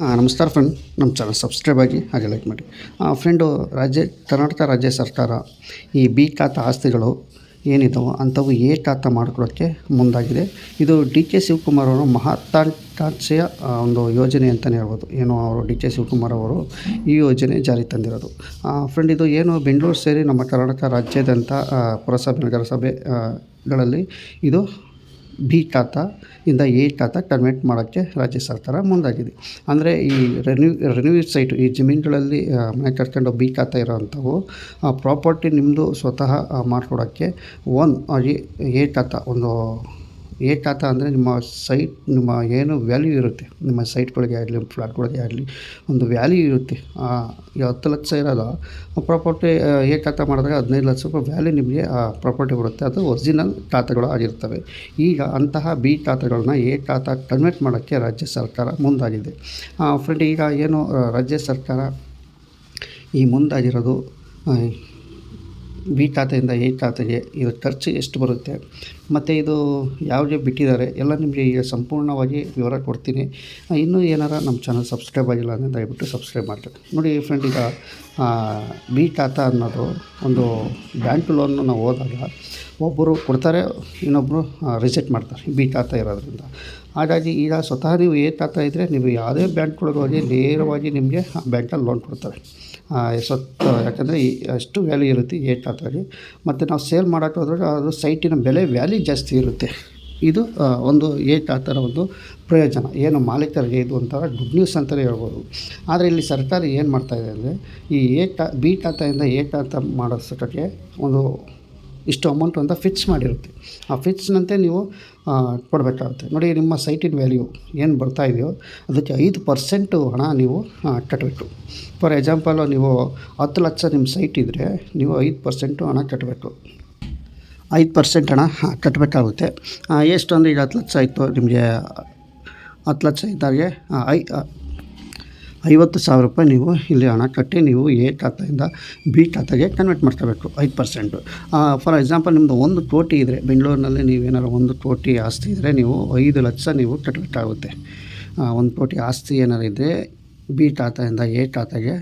ನಮಸ್ಕಾರ ಫ್ರೆಂಡ್ ನಮ್ಮ channel subscribe ಆಗಿ ಹಾಗೆ ಲೈಕ್ ಮಾಡಿ. ಫ್ರೆಂಡು ರಾಜ್ಯ ಕರ್ನಾಟಕ ರಾಜ್ಯ ಸರ್ಕಾರ ಈ ಬಿ ಖಾತ ಆಸ್ತಿಗಳು ಏನಿದ್ದಾವೋ ಅಂಥವು ಎ ಖಾತಾ ಮಾಡಿಕೊಡೋಕ್ಕೆ ಮುಂದಾಗಿದೆ. ಇದು ಡಿ ಕೆ ಶಿವಕುಮಾರ್ ಅವರು ಮಹತ್ವಾಕಾಂಕ್ಷೆಯ ಒಂದು ಯೋಜನೆ ಅಂತಲೇ ಹೇಳ್ಬೋದು. ಏನು ಅವರು ಡಿ ಕೆ ಶಿವಕುಮಾರ್ ಅವರು ಈ ಯೋಜನೆ ಜಾರಿ ತಂದಿರೋದು. ಫ್ರೆಂಡ್ ಇದು ಏನು ಬೆಂಗಳೂರು ಸೇರಿ ನಮ್ಮ ಕರ್ನಾಟಕ ರಾಜ್ಯಾದ್ಯಂತ ಆ, ಪುರಸಭೆ ನಗರಸಭೆಗಳಲ್ಲಿ ಇದು ಬಿ ಖಾತಾ ಇಂದ ಎ ಖಾತಾ ಕನ್ವರ್ಟ್ ಮಾಡೋಕ್ಕೆ ರಾಜ್ಯ ಸರ್ಕಾರ ಮುಂದಾಗಿದೆ. ಅಂದರೆ ಈ ರೆನ್ಯೂ ರೆನ್ಯೂ ಸೈಟು ಈ ಜಮೀನುಗಳಲ್ಲಿ ಮನೆ ಕಟ್ಕೊಂಡು ಬಿ ಖಾತಾ ಇರೋವಂಥವು ಪ್ರಾಪರ್ಟಿ ನಿಮ್ಮದು ಸ್ವತಃ ಮಾಡಿಕೊಡೋಕ್ಕೆ ಒನ್ ಎ ಖಾತಾ ಒಂದು ಖಾತಾ ಅಂದರೆ ನಿಮ್ಮ ಸೈಟ್, ನಿಮ್ಮ ಏನು ವ್ಯಾಲ್ಯೂ ಇರುತ್ತೆ, ನಿಮ್ಮ ಸೈಟ್ಗಳಿಗೆ ಆಗಲಿ ಫ್ಲಾಟ್ಗಳಿಗೆ ಆಗಲಿ, ಒಂದು ವ್ಯಾಲ್ಯೂ ಇರುತ್ತೆ. ಹತ್ತು ಲಕ್ಷ ಇರೋಲ್ಲ ಪ್ರಾಪರ್ಟಿ ಖಾತಾ ಮಾಡಿದಾಗ ಹದಿನೈದು ಲಕ್ಷ ರೂಪಾಯಿ ವ್ಯಾಲ್ಯೂ ನಿಮಗೆ ಆ ಪ್ರಾಪರ್ಟಿ ಬರುತ್ತೆ. ಅದು ಒರಿಜಿನಲ್ ಖಾತೆಗಳು ಆಗಿರ್ತವೆ. ಈಗ ಅಂತಹ ಬಿ ಖಾತೆಗಳನ್ನ ಎ ಖಾತ ಕನ್ವರ್ಟ್ ಮಾಡೋಕ್ಕೆ ರಾಜ್ಯ ಸರ್ಕಾರ ಮುಂದಾಗಿದೆ. ಫ್ರೆಂಡ್ ಈಗ ಏನು ರಾಜ್ಯ ಸರ್ಕಾರ ಈ ಮುಂದಾಗಿರೋದು ಬಿ ಖಾತೆಯಿಂದ ಎ ಖಾತೆಗೆ ಇದು ಖರ್ಚು ಎಷ್ಟು ಬರುತ್ತೆ. ಮತ್ತು ಇದು ಯಾವುದೇ ಬಿಟ್ಟಿದ್ದಾರೆ, ಎಲ್ಲ ನಿಮಗೆ ಈಗ ಸಂಪೂರ್ಣವಾಗಿ ವಿವರ ಕೊಡ್ತೀನಿ. ಇನ್ನೂ ಏನಾರ ನಮ್ಮ ಚಾನಲ್ ಸಬ್ಸ್ಕ್ರೈಬ್ ಆಗಿಲ್ಲ ಅಂದರೆ ದಯವಿಟ್ಟು ಸಬ್ಸ್ಕ್ರೈಬ್ ಮಾಡ್ತೀನಿ ನೋಡಿ ಫ್ರೆಂಡ್ ಈಗ ಬಿ ಖಾತಾ ಅನ್ನೋದು ಒಂದು ಬ್ಯಾಂಕ್ ಲೋನ್ ನಾವು ಹೋದಾಗ ಒಬ್ಬರು ಕೊಡ್ತಾರೆ ಇನ್ನೊಬ್ಬರು ರಿಜೆಕ್ಟ್ ಮಾಡ್ತಾರೆ ಬಿ ಖಾತಾ ಇರೋದ್ರಿಂದ. ಹಾಗಾಗಿ ಈಗ ಸ್ವತಃ ನೀವು ಖಾತಾ ಇದ್ದರೆ ನೀವು ಯಾವುದೇ ಬ್ಯಾಂಕ್ಗಳಿಗೆ ಹೋಗಿ ನೇರವಾಗಿ ನಿಮಗೆ ಆ ಬ್ಯಾಂಕಲ್ಲಿ ಲೋನ್ ಕೊಡ್ತಾರೆ. ಸ್ವತ್ತು ಯಾಕಂದರೆ ಅಷ್ಟು ವ್ಯಾಲ್ಯೂ ಇರುತ್ತೆ ಏಟ್ ಖಾತಾಗೆ ಮತ್ತು ನಾವು ಸೇಲ್ ಮಾಡೋಕೆ ಹೋದ್ರೆ ಅದು ಸೈಟಿನ ಬೆಲೆ ವ್ಯಾಲ್ಯೂ ಜಾಸ್ತಿ ಇರುತ್ತೆ. ಇದು ಒಂದು ಒಂದು ಆ ಥರ ಒಂದು ಪ್ರಯೋಜನ. ಏನು ಮಾಲೀಕರಿಗೆ ಇದು ಒಂಥರ ಗುಡ್ ನ್ಯೂಸ್ ಅಂತಲೇ ಹೇಳ್ಬೋದು. ಆದರೆ ಇಲ್ಲಿ ಸರ್ಕಾರ ಏನು ಮಾಡ್ತಾಯಿದೆ ಅಂದರೆ ಈ ಏಟ ಬಿ ಎ ಖಾತಾ ಮಾಡೋಷ್ಟಕ್ಕೆ ಒಂದು ಇಷ್ಟು ಅಮೌಂಟ್ ಅಂತ ಫಿಕ್ಸ್ ಮಾಡಿರುತ್ತೆ. ಆ ಫಿಕ್ಸ್ನಂತೆ ನೀವು ಕೊಡಬೇಕಾಗುತ್ತೆ. ನೋಡಿ, ನಿಮ್ಮ ಸೈಟಿನ ವ್ಯಾಲ್ಯೂ ಏನು ಬರ್ತಾ ಇದೆಯೋ, ಅದಕ್ಕೆ ಐದು ಪರ್ಸೆಂಟು ಹಣ ನೀವು ಕಟ್ಟಬೇಕು ಫಾರ್ ಎಕ್ಸಾಂಪಲು ನೀವು ಹತ್ತು ಲಕ್ಷ ನಿಮ್ಮ ಸೈಟ್ ಇದ್ದರೆ ನೀವು ಐದು ಪರ್ಸೆಂಟು ಹಣ ಕಟ್ಟಬೇಕು ಐದು ಪರ್ಸೆಂಟ್ ಹಣ ಕಟ್ಟಬೇಕಾಗುತ್ತೆ ಎಷ್ಟು ಅಂದರೆ ಈಗ ಹತ್ತು ಲಕ್ಷ ಆಯಿತು ನಿಮಗೆ? ಹತ್ತು ಲಕ್ಷ ಇದ್ದಾಗೆ ಐ ಐವತ್ತು ಸಾವಿರ ರೂಪಾಯಿ ನೀವು ಇಲ್ಲಿ ಹಣ ಕಟ್ಟಿ ನೀವು ಎ ಖಾತೆಯಿಂದ ಬಿ ಖಾತೆಗೆ ಕನ್ವರ್ಟ್ ಮಾಡ್ಕೋಬೇಕು, ಐದು ಪರ್ಸೆಂಟು ಫಾರ್ ಎಕ್ಸಾಂಪಲ್ ನಿಮ್ಮದು ಒಂದು ಕೋಟಿ ಇದ್ದರೆ ಬೆಂಗಳೂರಿನಲ್ಲಿ ನೀವೇನಾರು ಒಂದು ಕೋಟಿ ಆಸ್ತಿ ಇದ್ದರೆ ನೀವು ಐದು ಲಕ್ಷ ನೀವು ಕಟ್ಟಬೇಕಾಗುತ್ತೆ ಒಂದು ಕೋಟಿ ಆಸ್ತಿ ಏನಾರು ಇದ್ದರೆ ಬಿ ಖಾತೆಯಿಂದ ಎ ಖಾತೆಗೆ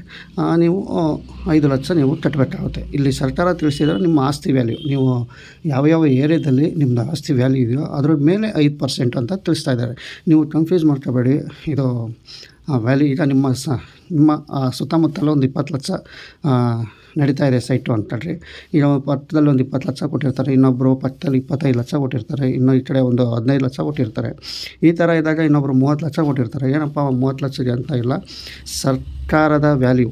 ನೀವು ಐದು ಲಕ್ಷ ನೀವು ಕಟ್ಟಬೇಕಾಗುತ್ತೆ ಇಲ್ಲಿ ಸರ್ಕಾರ ತಿಳಿಸಿದರೆ ನಿಮ್ಮ ಆಸ್ತಿ ವ್ಯಾಲ್ಯೂ ನೀವು ಯಾವ ಯಾವ ಏರಿಯಾದಲ್ಲಿ ನಿಮ್ಮದು ಆಸ್ತಿ ವ್ಯಾಲ್ಯೂ ಇದೆಯೋ ಅದ್ರ ಮೇಲೆ ಐದು ಪರ್ಸೆಂಟ್ ಅಂತ ತಿಳಿಸ್ತಾ ಇದ್ದಾರೆ. ನೀವು ಕನ್ಫ್ಯೂಸ್ ಮಾಡ್ಕೋಬೇಡಿ, ಇದು ವ್ಯಾಲ್ಯೂ ಈಗ ನಿಮ್ಮ ಸ ನಿಮ್ಮ ಸುತ್ತಮುತ್ತಲೂ ಒಂದು ಇಪ್ಪತ್ತು ಲಕ್ಷ ಆ, ನಡೀತಾ ಇದೆ ಸೈಟು ಅಂತೇಳಿ ಈಗ ಪಕ್ಕದಲ್ಲಿ ಒಂದು ಇಪ್ಪತ್ತು ಲಕ್ಷ ಕೊಟ್ಟಿರ್ತಾರೆ ಇನ್ನೊಬ್ಬರು ಪಕ್ಕದಲ್ಲಿ ಇಪ್ಪತ್ತೈದು ಲಕ್ಷ ಕೊಟ್ಟಿರ್ತಾರೆ ಇನ್ನು ಈ ಕಡೆ ಒಂದು ಹದಿನೈದು ಲಕ್ಷ ಕೊಟ್ಟಿರ್ತಾರೆ. ಈ ಥರ ಇದ್ದಾಗ ಇನ್ನೊಬ್ಬರು ಮೂವತ್ತು ಲಕ್ಷ ಕೊಟ್ಟಿರ್ತಾರೆ. ಏನಪ್ಪ ಮೂವತ್ತು ಲಕ್ಷಕ್ಕೆ ಅಂತ ಇಲ್ಲ ಸರ್ಕಾರದ ವ್ಯಾಲ್ಯೂ.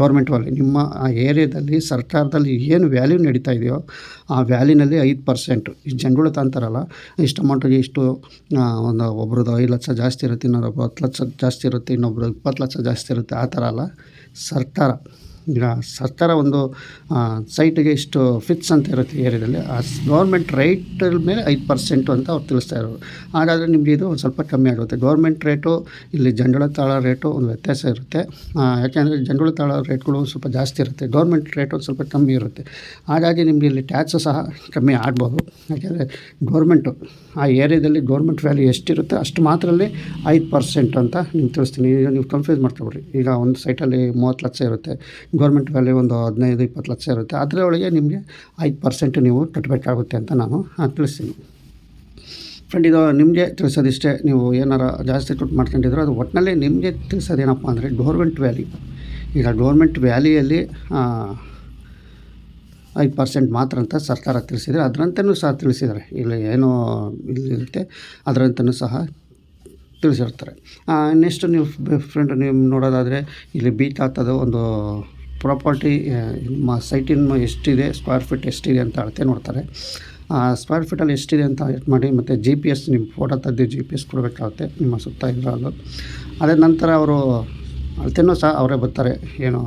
ಗೌರ್ಮೆಂಟ್ ವ್ಯಾಲ್ಯೂ ನಿಮ್ಮ ಆ ಏರಿಯಾದಲ್ಲಿ ಸರ್ಕಾರದಲ್ಲಿ ಏನು ವ್ಯಾಲ್ಯೂ ನಡೀತಾ ಇದೆಯೋ ಆ ವ್ಯಾಲ್ಯೂನಲ್ಲಿ ಐದು ಪರ್ಸೆಂಟ್ ಈ ಜನಗಳು ತಂತಾರಲ್ಲ, ಇಷ್ಟು ಅಮೌಂಟಿಗೆ ಇಷ್ಟು ಒಂದು ಒಬ್ರದ್ದು ಐದು ಲಕ್ಷ ಜಾಸ್ತಿ ಇರುತ್ತೆ ಇನ್ನೊಬ್ಬರು ಹತ್ತು ಲಕ್ಷ ಜಾಸ್ತಿ ಇರುತ್ತೆ, ಇನ್ನೊಬ್ರು ಇಪ್ಪತ್ತು ಲಕ್ಷ ಜಾಸ್ತಿ ಇರುತ್ತೆ, ಆ ಥರ ಅಲ್ಲ. ಸರ್ಕಾರ ಈಗ ಸರ್ಕಾರ ಒಂದು ಸೈಟಿಗೆ ಇಷ್ಟು ಫಿಕ್ಸ್ ಅಂತ ಇರುತ್ತೆ ಏರಿಯಾದಲ್ಲಿ, ಆ ಗೌರ್ಮೆಂಟ್ ರೇಟ್ ಮೇಲೆ ಐದು ಪರ್ಸೆಂಟು ಅಂತ ಅವ್ರು ತಿಳಿಸ್ತಾ ಇರೋರು. ಹಾಗಾದರೆ ನಿಮಗೆ ಇದು ಒಂದು ಸ್ವಲ್ಪ ಕಮ್ಮಿ ಆಗುತ್ತೆ. ಗೌರ್ಮೆಂಟ್ ರೇಟು, ಇಲ್ಲಿ ಜಂಡಳ ತಾಳ ರೇಟು ಒಂದು ವ್ಯತ್ಯಾಸ ಇರುತ್ತೆ. ಯಾಕೆಂದರೆ ಜಂಡಳ ತಾಳ ರೇಟ್ಗಳು ಸ್ವಲ್ಪ ಜಾಸ್ತಿ ಇರುತ್ತೆ. ಗೌರ್ಮೆಂಟ್ ರೇಟ್ ಒಂದು ಸ್ವಲ್ಪ ಕಮ್ಮಿ ಇರುತ್ತೆ. ಹಾಗಾಗಿ ನಿಮಗೆ ಇಲ್ಲಿ ಟ್ಯಾಕ್ಸು ಸಹ ಕಮ್ಮಿ ಆಗ್ಬೋದು. ಯಾಕೆಂದರೆ ಗೌರ್ಮೆಂಟು, ಆ ಏರಿಯಾದಲ್ಲಿ ಗೌರ್ಮೆಂಟ್ ವ್ಯಾಲ್ಯೂ ಎಷ್ಟಿರುತ್ತೆ ಅಷ್ಟು ಮಾತ್ರದಲ್ಲಿ ಐದು ಪರ್ಸೆಂಟ್ ಅಂತ ನಿಮ್ಗೆ ತಿಳಿಸ್ತೀನಿ. ಈಗ ನೀವು ಕನ್ಫ್ಯೂಸ್ ಮಾಡ್ಕೊಬೇಡಿ ಈಗ ಒಂದು ಸೈಟಲ್ಲಿ ಮೂವತ್ತು ಲಕ್ಷ ಇರುತ್ತೆ. ಗೌರ್ಮೆಂಟ್ ವ್ಯಾಲ್ಯೂ ಒಂದು ಹದಿನೈದು, ಇಪ್ಪತ್ತು ಲಕ್ಷ ಇರುತ್ತೆ. ಅದರೊಳಗೆ ನಿಮಗೆ ಐದು ಪರ್ಸೆಂಟ್ ನೀವು ಕಟ್ಟಬೇಕಾಗುತ್ತೆ ಅಂತ ನಾನು ತಿಳಿಸ್ತೀನಿ. ಫ್ರೆಂಡ್ ಇದು ನಿಮಗೆ ತಿಳಿಸೋದಿಷ್ಟೇ, ನೀವು ಏನಾರ ಜಾಸ್ತಿ ದುಡ್ಡು ಮಾಡ್ಕೊಂಡಿದ್ರು ಅದು ಒಟ್ಟಿನಲ್ಲಿ ನಿಮಗೆ ತಿಳಿಸೋದೇನಪ್ಪ ಅಂದರೆ ಗೌರ್ಮೆಂಟ್ ವ್ಯಾಲಿ ಈಗ ಗೌರ್ಮೆಂಟ್ ವ್ಯಾಲಿಯಲ್ಲಿ ಐದು ಪರ್ಸೆಂಟ್ ಮಾತ್ರ ಅಂತ ಸರ್ಕಾರ ತಿಳಿಸಿದರೆ ಅದರಂತೆಯೂ ಸಹ ತಿಳಿಸಿದ್ದಾರೆ. ಇಲ್ಲಿ ಏನು ಇಲ್ಲಿರುತ್ತೆ ಅದರಂತೆಯೂ ಸಹ ತಿಳಿಸಿರ್ತಾರೆ. ನೆಕ್ಸ್ಟ್ ನೀವು ಫ್ರೆಂಡ್ ನೀವು ನೋಡೋದಾದರೆ ಇಲ್ಲಿ ಬೀಟ್ ಆಗ್ತದೋ ಒಂದು ಪ್ರಾಪರ್ಟಿ ನಿಮ್ಮ ಸೈಟಿನ ಎಷ್ಟಿದೆ ಸ್ಕ್ವೇರ್ ಫೀಟ್ ಎಷ್ಟಿದೆ ಅಂತ ಅಳತೆ ನೋಡ್ತಾರೆ. ಸ್ಕ್ವೇರ್ ಫೀಟಲ್ಲಿ ಎಷ್ಟಿದೆ ಅಂತ ಇದು ಮಾಡಿ, ಮತ್ತು ಜಿ ಪಿ ಎಸ್ ನಿಮ್ಮ ಫೋಟೋ ತೆಗೆದು ಜಿ ಪಿ ಎಸ್ ಕೊಡಬೇಕಾಗುತ್ತೆ ನಿಮ್ಮ ಸುತ್ತ ಇರೋದು. ಅದೇ ನಂತರ ಅವರು ಅಳತೆನೂ ಸಹ ಅವರೇ ಬರ್ತಾರೆ. ಏನು,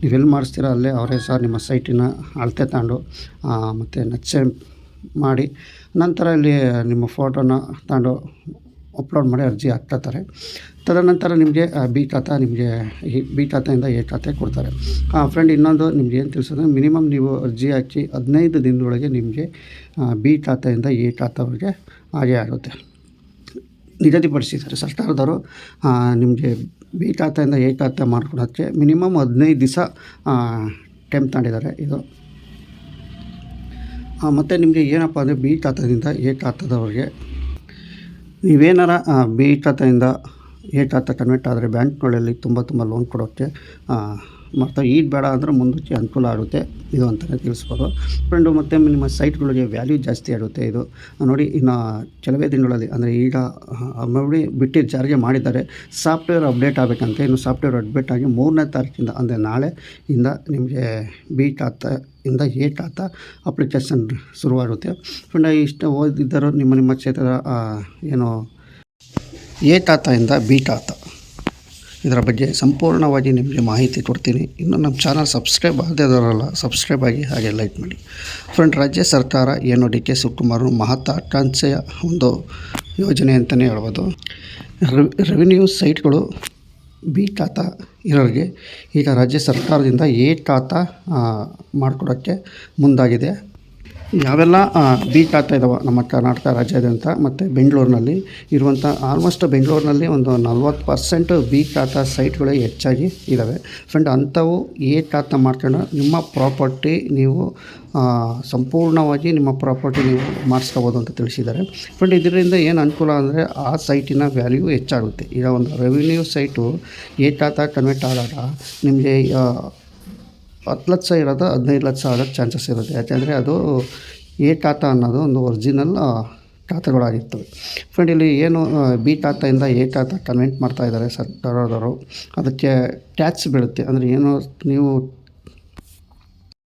ನೀವು ಎಲ್ಲಿ ಮಾಡಿಸ್ತೀರ ಅಲ್ಲೇ ಅವರೇ ಸಹ ನಿಮ್ಮ ಸೈಟಿನ ಅಳತೆ ತಗೊಂಡು ಮತ್ತು ನಕ್ಷೆ ಮಾಡಿ, ನಂತರ ಇಲ್ಲಿ ನಿಮ್ಮ ಫೋಟೋನ ತಗೊಂಡು ಅಪ್ಲೋಡ್ ಮಾಡಿ ಅರ್ಜಿ ಹಾಕ್ತಾರೆ ತದನಂತರ ನಿಮಗೆ ಬಿ ಖಾತ ನಿಮಗೆ ಬಿ ಖಾತೆಯಿಂದ ಎ ಖಾತೆ ಕೊಡ್ತಾರೆ. ಫ್ರೆಂಡ್ ಇನ್ನೊಂದು ನಿಮ್ಗೆ ಏನು ತಿಳಿಸೋದು? ಮಿನಿಮಮ್ ನೀವು ಅರ್ಜಿ ಹಾಕಿ ಹದಿನೈದು ದಿನದೊಳಗೆ ನಿಮಗೆ ಬಿ ಖಾತೆಯಿಂದ ಎ ಖಾತೆವರೆಗೆ ಹಾಗೆ ಆಗುತ್ತೆ. ನಿಗದಿಪಡಿಸಿದ್ದಾರೆ. ಸರ್ಕಾರದವರು ನಿಮಗೆ ಬಿ ಖಾತೆಯಿಂದ ಎ ಖಾತೆ ಮಾಡ್ಕೊಳೋಕ್ಕೆ ಮಿನಿಮಮ್ ಹದಿನೈದು ದಿವಸ ಟೈಮ್ ತಗೊಂಡಿದ್ದಾರೆ ಇದು. ಮತ್ತು ನಿಮಗೆ ಏನಪ್ಪ ಅಂದರೆ ಬಿ ಖಾತೆಯಿಂದ ಎ ಖಾತೆದವ್ರಿಗೆ ನೀವೇನಾರ ಬಿ ಖಾತೆಯಿಂದ ಎ ಖಾತೆ ಕನ್ವರ್ಟ್ ಆದರೆ ಬ್ಯಾಂಕ್ಗಳಲ್ಲಿ ತುಂಬ ತುಂಬ ಲೋನ್ ಕೊಡೋಕ್ಕೆ ಮತ್ತು ಈಗ ಬೇಡ ಅಂದರೆ ಮುಂದಕ್ಕೆ ಅನುಕೂಲ ಆಗುತ್ತೆ. ಇದು ಅಂತಲೇ ತಿಳಿಸ್ಬೋದು. ಫ್ರೆಂಡು ಮತ್ತು ನಿಮ್ಮ ಸೈಟ್ಗಳಿಗೆ ವ್ಯಾಲ್ಯೂ ಜಾಸ್ತಿ ಆಗುತ್ತೆ ಇದು. ನೋಡಿ ಇನ್ನು ಕೆಲವೇ ದಿನಗಳಲ್ಲಿ ಅಂದರೆ ಈಗ ನೋಡಿ ಬಿಟ್ಟು ಜಾರಿಗೆ ಮಾಡಿದ್ದಾರೆ. ಸಾಫ್ಟ್ವೇರ್ ಅಪ್ಡೇಟ್ ಆಗಬೇಕಂತೆ ಇನ್ನು ಸಾಫ್ಟ್ವೇರ್ ಅಪ್ಡೇಟ್ ಆಗಿ ಮೂರನೇ ತಾರೀಕಿಂದ ಅಂದರೆ ನಾಳೆ ಇಂದ ನಿಮಗೆ ಬಿ ಆತ ಇಂದ ಏಟ್ ಖಾತಾ ಅಪ್ಲಿಕೇಶನ್ ಶುರುವಾಗುತ್ತೆ. ಫ್ರೆಂಡ್ ಇಷ್ಟು ಓದಿದ್ದರೂ ನಿಮ್ಮ ನಿಮ್ಮ ಕ್ಷೇತ್ರದ ಆ, ಏನು ಎ ಖಾತೆಯಿಂದ ಬಿ ತಾತ. ಇದರ ಬಗ್ಗೆ ಸಂಪೂರ್ಣವಾಗಿ ನಿಮಗೆ ಮಾಹಿತಿ ಕೊಡ್ತೀನಿ. ಇನ್ನು ನಮ್ಮ ಚಾನಲ್ ಸಬ್ಸ್ಕ್ರೈಬ್ ಆಗದವರಲ್ಲ ಸಬ್ಸ್ಕ್ರೈಬ್ ಆಗಿ ಹಾಗೆ ಲೈಕ್ ಮಾಡಿ. ಫ್ರೆಂಡ್, ರಾಜ್ಯ ಸರ್ಕಾರ ಏನು ಡಿ ಕೆ ಶಿವಕುಮಾರ್ ಮಹತ್ವಾಕಾಂಕ್ಷೆಯ ಒಂದು ಯೋಜನೆ ಅಂತಲೇ ಹೇಳ್ಬೋದು. ರೆವ್- ರೆವಿನ್ಯೂ ಸೈಟ್ಗಳು ಬಿ ತಾತ ಇರೋರಿಗೆ ಈಗ ರಾಜ್ಯ ಸರ್ಕಾರದಿಂದ ಎ ಖಾತಾ ಮಾಡಿಕೊಡೋಕ್ಕೆ ಮುಂದಾಗಿದೆ. ಯಾವೆಲ್ಲ ಬಿ ಆಗ್ತಾ ಇದ್ದಾವೆ ನಮ್ಮ ಕರ್ನಾಟಕ ರಾಜ್ಯಾದ್ಯಂತ ಮತ್ತು ಬೆಂಗಳೂರಿನಲ್ಲಿ ಇರುವಂಥ ಆಲ್ಮೋಸ್ಟ್ ಬೆಂಗಳೂರಿನಲ್ಲಿ ಒಂದು ನಲ್ವತ್ತು ಪರ್ಸೆಂಟ್ ಬಿ ಖಾತಾ ಸೈಟ್ಗಳೇ ಹೆಚ್ಚಾಗಿ ಇದ್ದಾವೆ ಫ್ರೆಂಡ್ ಅಂಥವು ಎ ಆತ ಮಾಡ್ಕೊಂಡು ನಿಮ್ಮ ಪ್ರಾಪರ್ಟಿ ನೀವು ಸಂಪೂರ್ಣವಾಗಿ ನಿಮ್ಮ ಪ್ರಾಪರ್ಟಿ ನೀವು ಮಾಡಿಸ್ಕೋಬೋದು ಅಂತ ತಿಳಿಸಿದ್ದಾರೆ. ಫ್ರೆಂಡ್ ಇದರಿಂದ ಏನು ಅನುಕೂಲ ಅಂದರೆ ಆ ಸೈಟಿನ ವ್ಯಾಲ್ಯೂ ಹೆಚ್ಚಾಗುತ್ತೆ. ಈಗ ಒಂದು ರೆವಿನ್ಯೂ ಸೈಟು ಎ ಆತ ಕನ್ವರ್ಟ್ ಆದಾಗ ನಿಮಗೆ ಹತ್ತು ಲಕ್ಷ ಇರೋದು ಹದಿನೈದು ಲಕ್ಷ ಆಗೋಕ್ಕೆ ಚಾನ್ಸಸ್ ಇರುತ್ತೆ. ಯಾಕೆಂದರೆ ಅದು ಎ ಟಾಟಾ ಅನ್ನೋದು ಒಂದು ಒರಿಜಿನಲ್ ಖಾತೆಗಳಾಗಿರ್ತವೆ. ಫ್ರೆಂಡ್ ಇಲ್ಲಿ ಏನು ಬಿ ಟಾಟಾಯಿಂದ ಎ ಟಾಟಾ ಕನ್ವೆಂಟ್ ಮಾಡ್ತಾ ಇದ್ದಾರೆ ಸರ್ಕಾರದವರು, ಅದಕ್ಕೆ ಟ್ಯಾಕ್ಸ್ ಬೀಳುತ್ತೆ. ಅಂದರೆ ಏನು, ನೀವು